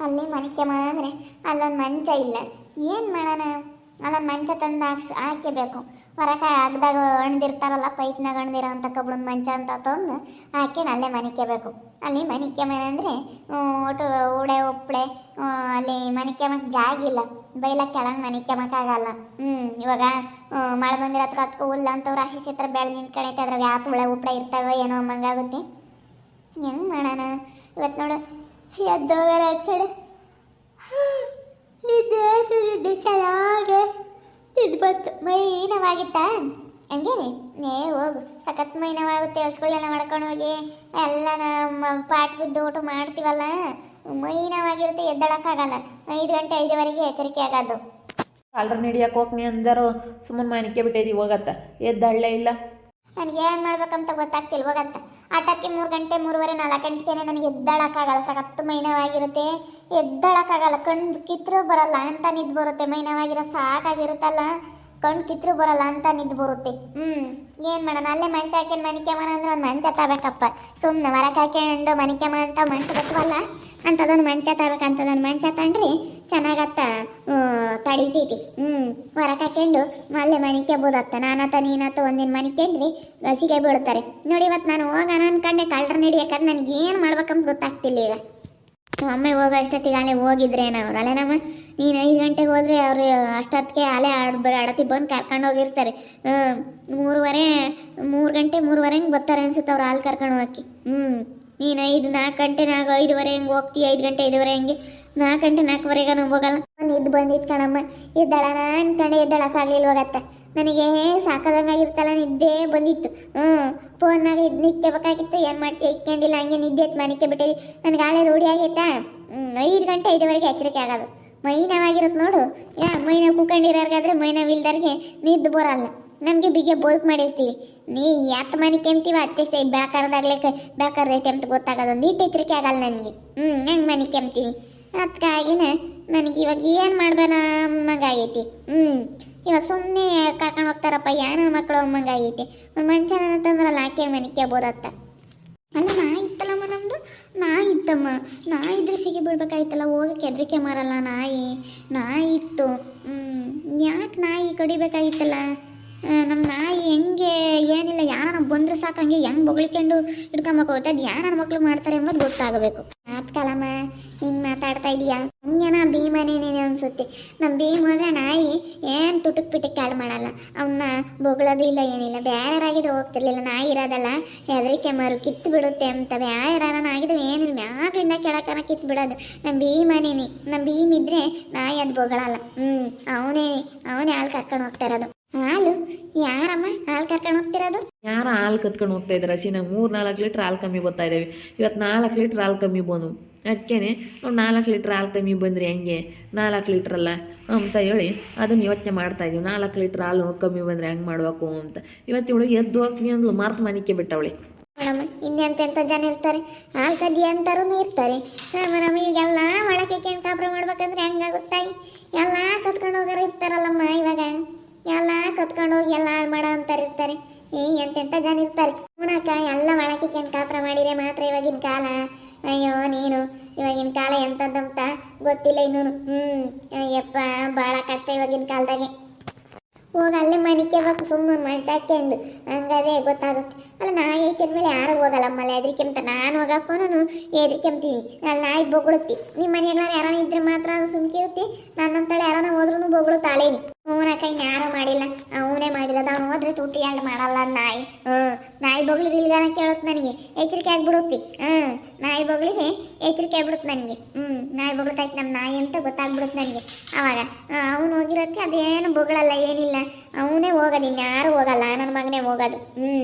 ಅಲ್ಲಿ ಮನಿಕೆ ಅಂದರೆ ಅಲ್ಲೊಂದು ಮಂಚ ಇಲ್ಲ. ಏನು ಮಾಡೋಣ? ಅಲ್ಲೊಂದು ಮಂಚ ತಂದು ಹಾಕ್ಸ್ ಹಾಕಬೇಕು ಹೊರಕ ಅಗ್ದಾಗ ಅಣ್ದಿರ್ತಾರಲ್ಲ ಪೈಪ್ನಾಗ ಅಣ್ದಿರೋ ಅಂತ ಮಂಚ ಅಂತ ತಂದು ಹಾಕ್ಯಂಡು ಅಲ್ಲೇ ಮನಿಕೆಬೇಕು ಅಲ್ಲಿ ಮನಿಕೆ ಮನೆ ಅಂದರೆ ಒಟ್ಟು ಉಡೆ ಉಪ್ಪಳೆ ಅಲ್ಲಿ ಜಾಗ ಇಲ್ಲ. ಬೈಲ ಕೆಳಗೆ ಮನಿಕೆಮಕ್ಕಾಗಲ್ಲ ಹ್ಞೂ ಇವಾಗ ಮಳೆ ಮಳೆ ಹತ್ರ ಅದಕ್ಕೆ ಹುಲ್ಲು ಅಂತವ್ರು ಹಸಿ ಚಿತ್ರ ಬೆಳೆ ನಿಂತ್ಕೊಂಡೈತೆ ಅದ್ರಾಗ ಯಾತು ಹುಳ ಉಪ್ಪಳೆ ಇರ್ತಾವೆ ಏನೋ ಮಂಗಾಗುತ್ತೆ ಹೆಂಗೆ ಮಾಡೋಣ? ಇವತ್ತು ನೋಡು ಎದ್ದೋಗಾರ ಕಡೆ. ನಿದ್ದೆ ನಿದ್ದೆ ಚೆನ್ನಾಗೆ. ಇದು ಬಂತು. ಮೈ ಹಂಗೇನೆ? ನೇ ಹೋಗು. ಸಖತ್ ಮೈ ನೋವಾಗುತ್ತೆ ಮಾಡ್ಕೊಂಡು ಹೋಗಿ. ಎಲ್ಲ ನಮ್ಮ ಪಾಟ್ ಬಿದ್ದು ಊಟ ಮಾಡ್ತೀವಲ್ಲ? ಮೈ ನೋವಾಗಿರುತ್ತೆ ಎದ್ದಳಕ್ಕಾಗಲ್ಲ. ಐದು ಗಂಟೆ ಐದುವರೆಗೆ ಎಚ್ಚರಿಕೆ ಆಗೋದು. ಕಾಲ್ರ ಹಿಡಿಯಕ್ಕೆ ಹೋಗ್ನಿ ಅಂದರು. ಸುಮ್ಮನೆ ಮಾನಿಕೆ ಬಿಟ್ಟಿದ್ದೀವಿ, ಹೋಗತ್ತ. ಎದ್ದಳ್ಳೆ ಇಲ್ಲ. ನನಗೆ ಏನು ಮಾಡ್ಬೇಕಂತ ಗೊತ್ತಾಗ್ತಿಲ್ಲ ಹೋಗಂತ. ಆಟಕ್ಕೆ ಮೂರು ಗಂಟೆ, ಮೂರುವರೆ, ನಾಲ್ಕು ಗಂಟೆಗೆ ನನಗೆ ಎದ್ದಾಳಕ್ಕಾಗಲ್ಲ ಸಾಕತ್ತು ಮೈನವಾಗಿರುತ್ತೆ. ಎದ್ದಾಳಕ್ಕಾಗಲ್ಲ, ಕಣ್ಣು ಕಿತ್ರು ಬರಲ್ಲ ಅಂತ ನಿದ್ದು ಬರುತ್ತೆ. ಮೈನವಾಗಿರೋ ಸಾಕಾಗಿರುತ್ತಲ್ಲ, ಕಣ್ಣು ಕಿತ್ರು ಬರಲ್ಲ ಅಂತ ನಿದ್ದು ಬರುತ್ತೆ. ಹ್ಞೂ ಏನು ಮಾಡೋಣ? ಅಲ್ಲೇ ಮಂಚ ಹಾಕೊಂಡು ಮನಿಕೆಮನ ಅಂದ್ರೆ ಒಂದು ಮಂಚ ತಗೋಬೇಕಪ್ಪ ಸುಮ್ಮನೆ ಹೊರಕ್ಕೆ ಹಾಕೊಂಡು ಮನಿಕೆಮ ಅಂತ ಮಂಚ ಬರ್ತವಲ್ಲ ಅಂಥದ್ದೊಂದು ಮಂಚ ತಗೋಬೇಕಂತದೊಂದು ಮಂಚ ತಗೊಂಡ್ರಿ ಚೆನ್ನಾಗತ್ತ? ತಡಿತೈತಿ ಹ್ಞೂ ಹೊರಗೆ ಮಲ್ಲೆ ಅಲ್ಲೇ ಮನಿಕೆಬೋದತ್ತ ನಾನತ್ತ ನೀನತ್ತ ಒಂದಿನ ಮನಿಕೆಂಡ್ರಿ ಗಸಿಗೆ ಬೀಳ್ತಾರೆ. ನೋಡಿ ಇವತ್ತು ನಾನು ಹೋಗೋಣ ಅನ್ಕಂಡೆ ಕಳ್ರ ನಡಿಯಕಂದ್ರೆ ನನಗೆ ಏನು ಮಾಡ್ಬೇಕಂತ ಗೊತ್ತಾಗ್ತಿಲ್ಲ ಈಗ. ಒಮ್ಮೆ ಹೋಗೋ ಅಷ್ಟೊತ್ತಿಗೆ ಅಲ್ಲಿ ಹೋಗಿದ್ರೆ ಅವ್ರು ಅಲ್ಲೇನಮ್ಮ ನೀನು ಐದು ಗಂಟೆಗೆ ಹೋದ್ರೆ ಅವ್ರು ಅಷ್ಟೊತ್ತಿಗೆ ಅಲ್ಲೇ ಆಡ್ ಅಡತಿ ಬಂದು ಕರ್ಕೊಂಡು ಹೋಗಿರ್ತಾರೆ. ಮೂರುವರೆ, ಮೂರು ಗಂಟೆ, ಮೂರುವರೆ ಹಂಗೆ ಬರ್ತಾರೆ ಅನ್ಸುತ್ತೆ ಅವ್ರು ಹಾಲು ಕರ್ಕೊಂಡು ಹೋಗಕ್ಕೆ. ಹ್ಞೂ, ನೀನು ಐದು ನಾಲ್ಕು ಗಂಟೆ ನಾಲ್ಕು ಐದುವರೆ ಹೆಂಗೆ ಹೋಗ್ತಿ ಐದು ಗಂಟೆ, ಐದುವರೆ ಹಂಗೆ. ನಾಲ್ಕು ಗಂಟೆ ನಾಲ್ಕುವರೆಗೆ ನಾವು ಹೋಗಲ್ಲ. ನಾನು ಇದ್ದು ಬಂದಿತ್ತು ಕಣಮ್ಮ ಇದ್ದಾಳ ಸಾಗಲಿಲ್ಲ ಹೋಗತ್ತ ನನಗೆ ಸಾಕಾದಂಗಾಗಿರ್ತಲ್ಲ, ನಿದ್ದೆ ಬಂದಿತ್ತು. ಹ್ಞೂ ಫೋನ್ನಾಗ ಇದು ನಿಕ್ಕಬೇಕಾಗಿತ್ತು ಏನು ಮಾಡ್ತೀಯ ಇಕ್ಕೊಂಡಿಲ್ಲ, ಹಂಗೆ ನಿದ್ದೆ ಎತ್ತು ಮನಿಕೆ ಬಿಟ್ಟಿರಿ ನನಗೆ ಆಳೆ ರೂಢಿ ಆಗೈತಾ? ಐದು ಗಂಟೆ, ಐದುವರೆಗೆ ಎಚ್ಚರಿಕೆ ಆಗೋದು. ಮೈ ನೋವಾಗಿರುತ್ತೆ ನೋಡು. ಯಾ ಮೈ ನಾವು ಕುಕ್ಕಂಡಿರೋರ್ಗಾದ್ರೆ ಮೈ ನಿದ್ದು ಬರಲ್ಲ. ನಮಗೆ ಬಿಗೆ ಬೋಲ್ಕ್ ಮಾಡಿರ್ತೀವಿ. ನೀ ಯಾತ್ ಮನೆ ಕೆಮ್ತೀವ? ಅತ್ತೆ ಸೈ ಬೇಕಾರ ಬೆಳಕರದೈತೆ ಅಂತ ಗೊತ್ತಾಗೋದು. ನೀಟ್ ಎಚ್ಚರಿಕೆ ಆಗಲ್ಲ ನನಗೆ. ಹ್ಞೂ ಹೆಂಗೆ ಮನೆ ಕೆಮ್ತೀನಿ ಅದಕ್ಕಾಗಿನ ನನಗೆ ಇವಾಗ ಏನು ಮಾಡ್ಬೇನ ಅಮ್ಮಂಗಾಗೈತಿ. ಹ್ಞೂ ಇವಾಗ ಸುಮ್ಮನೆ ಕರ್ಕೊಂಡು ಹೋಗ್ತಾರಪ್ಪ, ಯಾರು ಮಕ್ಕಳು ಅಮ್ಮಂಗಾಗೈತಿ. ಒಂದು ಮನುಷ್ಯನ ಅಂತಂದ್ರಲ್ಲ ಆಕೆ ಮನೆ ಬೋದತ್ತ ಅಲ್ಲ, ನಾ ಇತ್ತಲ್ಲಮ್ಮ ನಮ್ಮದು ನಾ ಇತ್ತಮ್ಮ. ನಾ ಇದ್ರೆ ಸಿಗಿ ಬಿಡ್ಬೇಕಾಯ್ತಲ್ಲ ಹೋಗಕ್ಕೆ ಹೆದರಿಕೆ ಮಾರಲ್ಲ ನಾಯಿ. ನಾಯಿ ಇತ್ತು. ಯಾಕೆ ನಾಯಿ ಕಡಿಬೇಕಾಗಿತ್ತಲ್ಲ? ನಮ್ಮ ನಾಯಿ ಹೆಂಗೆ ಏನಿಲ್ಲ ಯಾರನ್ನ ಬಂದ್ರೆ ಸಾಕು, ಹಂಗೆ ಹೆಂಗೆ ಬೊಗಳಿಕೊಂಡು ಹಿಡ್ಕೊಂಬೇಕು ಅದು ಯಾರು ನನ್ನ ಮಕ್ಳು ಮಾಡ್ತಾರೆ ಎಂಬುದು ಗೊತ್ತಾಗಬೇಕು. ಆತ್ಕಾಲಮ್ಮ ಹಿಂಗೆ ಮಾತಾಡ್ತಾ ಇದೀಯಾ ಹಂಗೆನ ಭೀಮನೇನೇನೆ ಅನ್ಸುತ್ತೆ. ನಮ್ಮ ಭೀಮ ಅಂದ್ರೆ ನಾಯಿ ಏನು ತುಟುಕ್ ಪಿಟಕ್ ಕಾಳು ಮಾಡಲ್ಲ. ಅವನ್ನ ಬೊಗಳೋದು ಇಲ್ಲ, ಏನಿಲ್ಲ. ಬೇರೆಯವರಾಗಿದ್ರೆ ಹೋಗ್ತಿರ್ಲಿಲ್ಲ. ನಾಯಿ ಇರೋದಲ್ಲ, ಹೆದರಿಕೆ ಮಾರು ಕಿತ್ತು ಬಿಡುತ್ತೆ ಅಂತ ಬೇರೆಯಾರನ ಆಗಿದ್ರೆ ಏನಿಲ್ಲ. ಮ್ಯಾಗ್ಲಿಂದ ಕೆಳಕನ ಕಿತ್ತು ಬಿಡೋದು ನಮ್ಮ ಭೀಮನೇನಿ ನಮ್ಮ ಭೀಮ್ ಇದ್ರೆ ನಾಯಿ ಅದು ಬೊಗಳಲ್ಲ. ಹ್ಞೂ ಅವನೇ ಅವನೇ ಹಾಲು ಕರ್ಕೊಂಡು ಹೋಗ್ತಾ ಇರೋದು. ಹಾಲು? ಯಾರಮ್ಮ ಹಾಲು ಕರ್ಕೊಂಡು ಹೋಗ್ತಿರೋದು? ಯಾರ ಹಾಲು ಕತ್ಕೊಂಡು ಹೋಗ್ತಾ ಇದ್ದಾರೆ ನಂಗೆ ಮೂರು ನಾಲ್ಕು ಲೀಟ್ರ್ ಹಾಲು ಕಮ್ಮಿ ಬರ್ತಾ ಇದ್ದೇವೆ ಇವತ್ತು ನಾಲ್ಕು ಲೀಟ್ರ್ ಹಾಲು ಕಮ್ಮಿ ಬಂದು. ಅದಕ್ಕೇನೆ ಅವ್ನು ನಾಲ್ಕು ಲೀಟ್ರ್ ಹಾಲು ಕಮ್ಮಿ ಬಂದರೆ ಹೆಂಗೆ. ನಾಲ್ಕು ಲೀಟ್ರಲ್ಲ ಅಂತ ಹೇಳಿ. ಅದನ್ನು ಯೋಚನೆ ಮಾಡ್ತಾ ಇದ್ದೀವಿ ನಾಲ್ಕು ಲೀಟ್ರ್ ಹಾಲು ಕಮ್ಮಿ ಬಂದರೆ ಹೆಂಗೆ ಮಾಡಬೇಕು ಅಂತ. ಇವತ್ತು ಇವಳು ಎದ್ದು ಹೋಗ್ತೀನಿ ಅಂದ್ಲು. ಮಾರ್ತ್ ಮನಿಕೆ ಬಿಟ್ಟವಳಿ. ಮೇಡಮ್ ಇನ್ನೆಂತೆಂಥ ಜನ ಇರ್ತಾರೆ? ಹಾಲು ಕದ್ದಿ ಅಂತಾರೂ ಇರ್ತಾರೆ ಮೇಡಮ್ ಈಗೆಲ್ಲ ಒಳಗೆ ಕೆಣ್ ಕಾಬ್ರ ಮಾಡ್ಬೇಕಂದ್ರೆ ಹೆಂಗಾಗುತ್ತಾಯಿ ಎಲ್ಲ ಕತ್ಕೊಂಡು ಹೋಗೋರು ಇರ್ತಾರಲ್ಲಮ್ಮ ಇವಾಗ. ಎಲ್ಲ ಕತ್ಕೊಂಡು ಹೋಗಿ ಎಲ್ಲ ಹಾಳು ಮಾಡೋ ಅಂತಾರೆ ಇರ್ತಾರೆ. ಏ ಎಂತೆಂಥ ಜನ ಇರ್ತಾರೆ? ಇವಾಗಿನ ಕಾಲದಾಗೆ. ಹೋಗಿ ಅಲ್ಲೇ ಮನಿಕೆ ಬೇಕು ಸುಮ್ಮನೆ ಮಾಡ್ಕೊಂಡು ಹಂಗಾದ್ರೆ ಗೊತ್ತಾಗುತ್ತೆ. ಅಲ್ಲ, ನಾಯಿ ಮೇಲೆ ಯಾರು ಮಲೆ ಹೆದರಿಕೆಂತ ನಾನು ಹೋಗಕ್ಕೂ ಹೆದರಿಕೆಂತೀನಿ ಅಲ್ಲಿ ನಾಯಿ ಬೊಗಳುತ್ತಿ. ನಿಮ್ಮ ಮನೆಯಾಗ ಯಾರಾನ ಇದ್ರೆ ಮಾತ್ರ ಸುಮ್ಕಿರುತ್ತಿ. ನನ್ನಂತಳೆ ಯಾರಾನ ಹೋದ್ರೂ ಬೊಗಳುತ್ತಾಳೇನಿ. ಅವನ ಕೈ ಯಾರು ಮಾಡಿಲ್ಲ. ಅವನೇ ಮಾಡಿರೋದು ಹೋದ್ರೆ ತುಟಿ ಎರಡು ಮಾಡಲ್ಲ ನಾಯಿ. ಹ್ಞೂ, ನಾಯಿ ಬೊಗಳಿದ್ರೆ ಇಲ್ಗಾನ ಕೇಳುತ್ತೆ ನನಗೆ. ಎಚ್ಚರಿಕೆ ಆಗ್ಬಿಡುತ್ತಿ ಹ್ಞೂ, ನಾಯಿ ಬೊಗಳಿಗೆ ಎಚ್ಚರಿಕೆ ಆಗ್ಬಿಡುತ್ತೆ ನನಗೆ. ಹ್ಞೂ, ನಾಯಿ ಬೊಗಳ್ತೈತೆ ನಮ್ಮ ನಾಯಿ ಅಂತ ಗೊತ್ತಾಗ್ಬಿಡುತ್ತೆ ನನಗೆ ಅವಾಗ. ಅವನು ಹೋಗಿರೋದಕ್ಕೆ ಅದೇನು ಬೊಗಳಲ್ಲ, ಏನಿಲ್ಲ. ಅವನೇ ಹೋಗೋದು ಇನ್ಯಾರು ಹೋಗಲ್ಲ ನನ್ನ ಮಗನೇ ಹೋಗೋದು. ಹ್ಞೂ,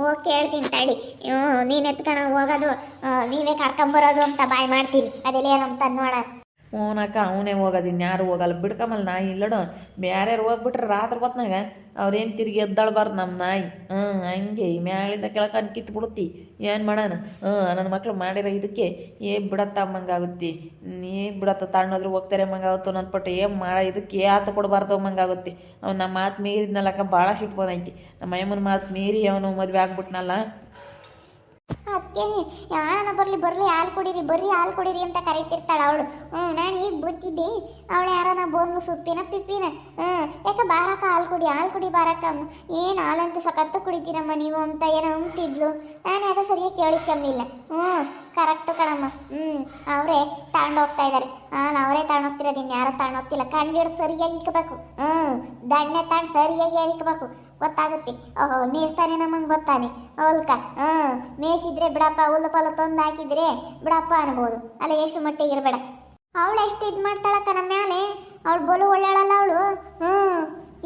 ಹೋಗಿ ಕೇಳ್ತೀನಿ ತಡಿ. ಹ್ಞೂ, ನೀನು ಎತ್ಕೊಂಡು ಹೋಗೋದು. ನೀವೇ ಕರ್ಕೊಂಬರೋದು ಅಂತ ಬಾಯ್ ಮಾಡ್ತೀನಿ. ಅದೆಲ್ಲ ಏನಂತ ನೋಡ ಅವನಕ್ಕ ಅವನೇ ಹೋಗೋದು, ಇನ್ಯಾರು ಹೋಗಲ್ಲ. ಬಿಡ್ಕಮಲ್ ನಾಯಿ ಇಲ್ಲಡು ಬೇರೆಯವ್ರು ಹೋಗ್ಬಿಟ್ರೆ ರಾತ್ರಿ ಹೊತ್ನಾಗ ಅವ್ರೇನು ತಿರುಗಿ ಎದ್ದಾಳ್ಬಾರ್ದು ನಮ್ಮ ನಾಯಿ. ಹ್ಞೂ, ಹಂಗೆ ಮ್ಯಾಳಿಂದ ಕೆಳಕ ಕಿತ್ತು ಬಿಡುತ್ತಿ ಏನು ಮಾಡೋಣ? ಹ್ಞೂ ನನ್ನ ಮಕ್ಳು ಮಾಡಿರೋ ಇದಕ್ಕೆ ಏ ಬಿಡತ್ತ ಅಮ್ಮಂಗಾಗುತ್ತೆ? ಏ ಬಿಡತ್ತ ತಣ್ಣೋದ್ರು ಹೋಗ್ತಾರೆ ಅಮ್ಮಂಗಾಗುತ್ತೋ ನನ್ನ ಪಟ್ಟು ಏನು ಮಾಡ ಇದಕ್ಕೆ ಆತ ಕೊಡಬಾರ್ದು ಅಮ್ಮಂಗಾಗುತ್ತೆ? ಅವ್ನು ನಮ್ಮ ಮಾತು ಮೀರಿದ್ನಲ್ಲಕ್ಕ ಭಾಳ ಸಿಟ್ಟು ಬಂದೈತಿ ನಮ್ಮ ಅಮ್ಮನ ಮಾತು ಮೀರಿ ಅವನು ಮದುವೆ ಆಗ್ಬಿಟ್ನಲ್ಲ. ಅದಕ್ಕೆ ಯಾರನ್ನ ಬರಲಿ ಬರಲಿ, ಹಾಲು ಕುಡೀರಿ, ಬರ್ರಿ, ಹಾಲು ಕುಡೀರಿ ಅಂತ ಕರೀತಿರ್ತಾಳೆ ಅವಳು. ಹ್ಞೂ ನಾನು ಈಗ ಬುದ್ಧಿದ್ದೆ ಅವಳು ಯಾರನ್ನ ಬೋನು ಸುಪ್ಪಿನ ಪಿಪ್ಪಿನ. ಹ್ಞೂ ಯಾಕೆ ಬಾರಕ್ಕ ಹಾಲು ಕುಡಿ ಹಾಲು ಕುಡಿ ಬಾರಕ್ಕ. ಏನು ಹಾಲಂತೂ ಸಖತ್ತು ಕುಡಿತೀರಮ್ಮ ನೀವು ಅಂತ ಏನೋ ಅಂತಿದ್ಲು. ನಾನು ಯಾರೋ ಸರಿಯಾಗಿ ಕೇಳಿಸ್ಕೊಂಬಿಲ್ಲ ಹ್ಞೂ ಕರೆಕ್ಟು ಕಣಮ್ಮ. ಹ್ಞೂ ಅವರೇ ತಗೊಂಡು ಹೋಗ್ತಾ ಇದ್ದಾರೆ ಹಾಂ ಅವರೇ ತಗೊಂಡು ಹೋಗ್ತಿರೋದು ಇನ್ಯಾರೋ ತಗೊಂಡು ಹೋಗ್ತಿಲ್ಲ. ಕಂಡು ಸರಿಯಾಗಿ ಇಕ್ಕಬೇಕು ಹ್ಞೂ ದಂಡೆ ತಗೊಂಡು ಸರಿಯಾಗಿ ಇಕ್ಬೇಕು ಗೊತ್ತಾಗುತ್ತೆ. ಓಹೋ ಮೇಯಿಸ್ತಾನೆ ನಮಗೆ ಗೊತ್ತಾನೆ. ಹೌಲ್ಕ ಹ್ಞೂ ಮೇಯಿಸಿದ್ರೆ ಬಿಡಪ್ಪ, ಹುಲ್ಲು ಪಲ್ಲು ತಂದು ಹಾಕಿದ್ರೆ ಬಿಡಪ್ಪ ಅನ್ಬೋದು. ಅಲ್ಲ, ಎಷ್ಟು ಮಟ್ಟಿಗೆ ಇರಬೇಡ ಅವಳು ಎಷ್ಟು ಇದು ಮಾಡ್ತಾಳಕ್ಕ ನಮ್ಮ ಮ್ಯಾಲೆ? ಅವಳು ಬಲು ಒಳ್ಳೆಯಳಲ್ಲ ಅವಳು. ಹ್ಞೂ,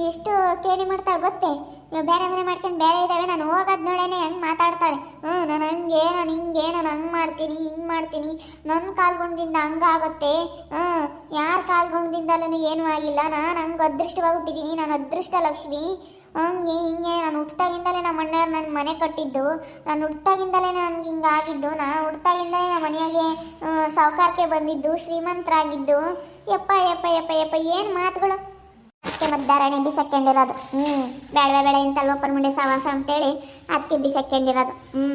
ಎಷ್ಟು ಕೇಳಿ ಮಾಡ್ತಾಳೆ ಗೊತ್ತೇ? ಇವಾಗ ಬೇರೆ ಬೇರೆ ಮಾಡ್ಕೊಂಡು ಬೇರೆ ಇದ್ದಾವೆ ನಾನು ಹೋಗೋದು ನೋಡೇನೆ, ಹಂಗ್ ಮಾತಾಡ್ತಾಳೆ. ಹ್ಞೂ, ನಾನು ಹಂಗೆ, ನಾನು ಹಿಂಗೆ, ನಾನು ಹಂಗೆ ಮಾಡ್ತೀನಿ, ಹಿಂಗೆ ಮಾಡ್ತೀನಿ. ನನ್ನ ಕಾಲ್ಗುಣದಿಂದ ಹಂಗಾಗುತ್ತೆ ಹ್ಞೂ, ಯಾರ ಕಾಲ್ಗುಣದಿಂದಲೂ ಏನೂ ಆಗಿಲ್ಲ. ನಾನು ಹಂಗೆ ಅದೃಷ್ಟವಾಗಿ ಹುಟ್ಟಿದ್ದೀನಿ ನಾನು ಅದೃಷ್ಟ ಲಕ್ಷ್ಮಿ. ಹಂಗೆ ಹಿಂಗೆ ನಾನು ಹುಟ್ಟಾಗಿಂದಲೇ ನಮ್ಮ ಅಣ್ಣವ್ರು ನನ್ನ ಮನೆ ಕಟ್ಟಿದ್ದು. ನಾನು ಹುಟ್ಟಾಗಿಂದಲೇ ನನಗೆ ಹಿಂಗೆ ಆಗಿದ್ದು. ನಾ ಹುಟ್ಟಾಗಿಂದಲೇ ನಮ್ಮ ಮನೆಯಾಗೆ ಸಾವುಕಾರಕ್ಕೆ ಬಂದಿದ್ದು, ಶ್ರೀಮಂತರಾಗಿದ್ದು. ಯಪ್ಪ ಯಪ್ಪ ಯಪ್ಪ ಯಪ್ಪ, ಏನು ಮಾತುಗಳು? ಅದಕ್ಕೆ ಮದ್ದಾರಣೆ ಬಿಸಕ್ಕೊಂಡಿರೋದು. ಹ್ಞೂ ಬೇಡ ಬೇಡ ಇಂಥ ಲೋಪರ್ ಮುಂಡೆ ಸವಾಸ ಅಂತೇಳಿ ಅದಕ್ಕೆ ಬಿಸಕ್ಕೊಂಡಿರೋದು. ಹ್ಞೂ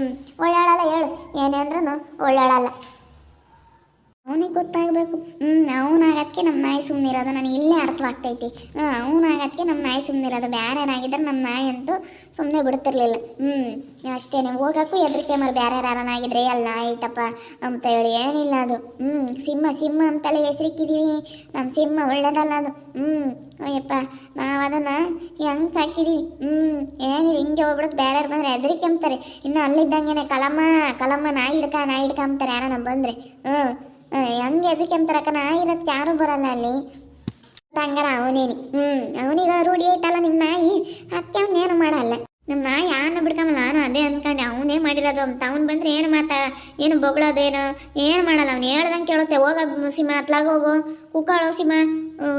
ಒಳ್ಳಾಳಲ್ಲ ಹೇಳು. ಏನೇ ಅಂದ್ರೂ ಒಳ್ಳಾಳಲ್ಲ. ಅವನಿಗೆ ಗೊತ್ತಾಗಬೇಕು. ಹ್ಞೂ ಅವನಾಗಕ್ಕೆ ನಮ್ಮ ನಾಯಿ ಸುಮ್ಮನಿರೋದು ನನಗೆ ಇಲ್ಲೇ ಅರ್ಥವಾಗ್ತೈತಿ. ಹ್ಞೂ ಅವನಾಗಕ್ಕೆ ನಮ್ಮ ನಾಯಿ ಸುಮ್ಮನಿರೋದು ಬೇರೆನಾಗಿದ್ರೆ ನಮ್ಮ ನಾಯಿ ಅಂತೂ ಸುಮ್ಮನೆ ಬಿಡ್ತಿರ್ಲಿಲ್ಲ. ಹ್ಞೂ ಅಷ್ಟೇ ಹೋಗಕ್ಕೂ ಎದ್ರಿಕೆ ಮರ ಬೇರೆ ಯಾರನಾಗಿದ್ರೆ ಅಲ್ಲ, ಆಯ್ತಪ್ಪ, ಅಂತ ಹೇಳಿ. ಏನಿಲ್ಲ ಅದು. ಹ್ಞೂ ಸಿಂಹ ಸಿಂಹ ಅಂತಲೇ ಹೆಸರಿಕ್ಕಿದೀವಿ. ನಮ್ಮ ಸಿಂಹ ಒಳ್ಳೇದಲ್ಲ ಅದು. ಹ್ಞೂ ಅಯ್ಯಪ್ಪ, ನಾವು ಅದನ್ನು ಹೆಂಗೆ ಸಾಕಿದೀವಿ? ಹ್ಞೂ ಏನಿಲ್ಲ, ಹಿಂಗೆ ಹೋಗ್ಬಿಡೋದು. ಬೇರೆ ಬಂದರೆ ಹೆದರಿಕೆ ಅಂತಾರೆ ಇನ್ನು ಅಲ್ಲಿದ್ದಂಗೆ ಕಲಮ್ಮ ಕಲಮ್ಮ, ನಾಯಿ ಹಿಡ್ಕ ನಾಯಿ ಹಿಡ್ಕ ಅಂತಾರೆ ಯಾರನ್ನ ಬಂದರೆ. ಹ್ಞೂ ಹೆಂಗೆ ಅದಕ್ಕೆ ಅಂತಾರಕ್ಕ? ನಾ ಇರೋದಕ್ಕೆ ಯಾರು ಬರಲ್ಲ ಅಲ್ಲಿ. ಹಂಗಾರ ಅವನೇನಿ. ಹ್ಞೂ ಅವನಿಗ ರೂಢಿ ಐತಲ್ಲ ನಿಮ್ಮ ನಾಯಿ? ಅದಕ್ಕೆ ಅವನೇನು ಮಾಡಲ್ಲ. ನಮ್ಮ ನಾಯಿ ಯಾರನ್ನ ಬಿಡ್ಕೊಂಬಲ್ಲ, ನಾನು ಅದೇ ಅಂದ್ಕೊಂಡೆ ಅವನೇ ಮಾಡಿರೋದು. ಅಂತ ಅವ್ನು ಬಂದ್ರೆ ಏನು ಮಾತಾ ಏನು ಬೊಗಳೋದೇನು ಏನು? ಮಾಡಲ್ಲ ಅವ್ನು? ಹೇಳ್ದಂಗೆ ಕೇಳುತ್ತೆ. ಹೋಗ ಸಿಮ, ಅತ್ಲಾಗ ಹೋಗು. ಕುಕ್ಕಾಳೋ ಸಿಮ.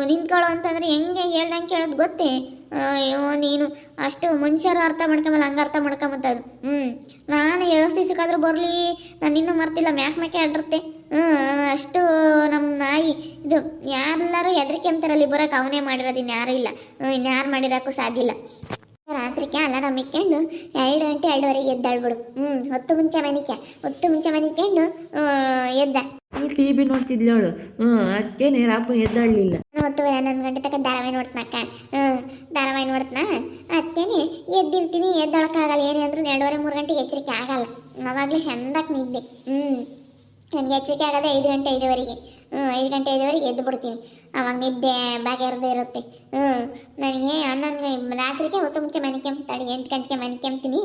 ನಿಂತ್ಕೊಳ್ಳೋ ಅಂತಂದ್ರೆ ಹೆಂಗೆ ಹೇಳ್ದಂಗೆ ಕೇಳೋದು ಗೊತ್ತೇ? ಅಯ್ಯೋ, ನೀನು ಅಷ್ಟು ಮನುಷ್ಯರು ಅರ್ಥ ಮಾಡ್ಕೊಂಬಲ್ಲ, ಹಂಗೆ ಅರ್ಥ ಮಾಡ್ಕೊಂಬತ್ತದು ಹ್ಞೂ ನಾನು ವ್ಯವಸ್ಥೆ ಸಿಕ್ಕಾದ್ರೂ ಬರಲಿ. ನಾನು ಇನ್ನೂ ಮರ್ತಿಲ್ಲ. ಮ್ಯಾಕ್ ಮ್ಯಾಕೆ ಆಡಿರುತ್ತೆ ಅಷ್ಟು ನಮ್ಮ ನಾಯಿ ಇದು ಯಾರೆಲ್ಲರೂ ಹೆದರಿಕೆ ಅಂತಾರಲ್ಲಿ ಬರೋಕೆ ಅವನೇ ಮಾಡಿರೋದು ಇನ್ಯಾರೂ ಇಲ್ಲ. ಇನ್ಯಾರು ಮಾಡಿರೋಕ್ಕೂ ಸಾಧ್ಯ ಇಲ್ಲ. ರಾತ್ರಿಗೆ ನಮ್ಮ ಇಕ್ಕೊಂಡು ಎರಡು ಗಂಟೆ ಎರಡುವರೆಗೆ ಎದ್ದಾಳ್ಬಿಡು. ಹ್ಞೂ ಹೊತ್ತು ಮುಂಚೆ ಮನಿಕೆ ಹೊತ್ತು ಮುಂಚೆ ಮನಿಕೊಂಡು ಎದ್ದ. ಟಿ ವಿ ನೋಡ್ತಿದ್ಲು ಅವಳು. ಹ್ಞೂ ಅದಕ್ಕೇನೆ ರಾಪು ಎದ್ದಾಡಲಿಲ್ಲ ಹೊತ್ತು ಹನ್ನೊಂದು ಗಂಟೆ ತನಕ ಧಾರಾವಾಹಿ ನೋಡ್ತನಕ್ಕ ಹ್ಞೂ ಧಾರಾವಾಹಿ ನೋಡ್ತನ? ಅದಕ್ಕೇನೆ ಎದ್ದಿರ್ತೀನಿ ಎದ್ದೊಳಕ್ಕಾಗಲ್ಲ ಏನೇ ಅಂದ್ರೂ ಎರಡುವರೆ ಮೂರು ಗಂಟೆಗೆ ಎಚ್ಚರಿಕೆ ಆಗಲ್ಲ. ಅವಾಗಲೇ ಚಂದಕ್ಕೆ ನಿದ್ದೆ. ಹ್ಞೂ ನನಗೆ ಎಚ್ಚರಿಕೆ ಆಗೋದೇ ಐದು ಗಂಟೆ ಐದುವರೆಗೆ. ಹ್ಞೂ ಐದು ಗಂಟೆ ಐದುವರೆಗೆ ಎದ್ದು ಬಿಡ್ತೀನಿ. ಅವಾಗ ನಿದ್ದೆ ಬಗೆಹರದೇ ಇರುತ್ತೆ. ಹ್ಞೂ ನನಗೆ ಹನ್ನೊಂದು ರಾತ್ರಿಗೆ ಹೊತ್ತು ಮುಂಚೆ ಮನಿಕೆಂಬ್ತಾಳೆ ಎಂಟು ಗಂಟೆಗೆ ಮನಿಕೆಂಬ್ತೀನಿ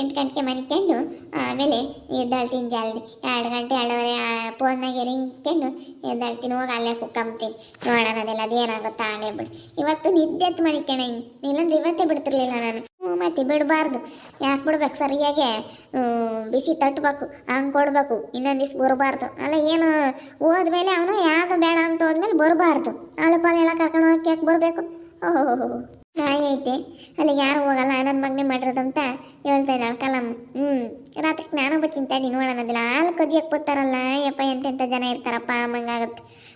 ಎಂಟು ಗಂಟೆಗೆ ಮನಿಕೊಂಡು ಆಮೇಲೆ ಎದ್ದಾಳ್ತೀನಿ ಜಲ್ದಿ ಎರಡು ಗಂಟೆ, ಎರಡುವರೆ ಫೋನ್ನಾಗೆ ರಿಂಗ್ ಇಟ್ಕೊಂಡು ಎದ್ದಾಳ್ತೀನಿ. ಹೋಗಿ ಅಲ್ಲೇ ಕುಕ್ಕಂಬ್ತೀನಿ. ನೋಡೋಣ ಅದೆಲ್ಲ ಅದೇನಾಗುತ್ತಾ ಆಗೇ ಬಿಡು ಇವತ್ತು ನಿದ್ದೆ ಎದ್ದು ಮನಿಕೆಣ ಇಲ್ಲಾಂದ್ರೆ ಇವತ್ತೇ ಬಿಡ್ತಿರ್ಲಿಲ್ಲ ನಾನು. ಮತ್ತೆ ಬಿಡಬಾರ್ದು. ಯಾಕೆ ಬಿಡ್ಬೇಕು? ಸರಿಯಾಗಿ ಬಿಸಿ ತಟ್ಟಬೇಕು ಹಂಗೆ ಕೊಡಬೇಕು, ಇನ್ನೊಂದು ದಿವ್ಸ ಬರಬಾರ್ದು. ಅಲ್ಲ, ಏನು, ಹೋದ್ಮೇಲೆ ಅವನು ಯಾವುದು ಬೇಡ ಅಂತ ಹೋದ್ಮೇಲೆ ಬರಬಾರ್ದು. ಅಲ್ಲಿ ಪಾಲು ಎಲ್ಲ ಕರ್ಕೊಂಡು ಹೋಗಿ ಯಾಕೆ ಬರಬೇಕು? ಓಹೋ ನಾಯಿ ಐತೆ ಅಲ್ಲಿಗೆ ಯಾರು ಹೋಗಲ್ಲ ನನ್ನ ಮಗನೇ ಮಾಡಿರೋದು ಅಂತ ಹೇಳ್ತಾ ಇದ್ದಾಳೆ ಕಲಮ್ಮ ಹ್ಞೂ ರಾತ್ರಿ ನಾನು ಬರ್ತೀನಿ ತಡಿ ನೋಡೋಣದಿಲ್ಲ. ಹಾಲು ಕದಿಯಕ್ಕೆ ಬರ್ತಾರಲ್ಲ ಯಪ್ಪ ಎಂತೆಂಥ ಜನ ಇರ್ತಾರಪ್ಪ ಅಮ್ಮಂಗಾಗುತ್ತೆ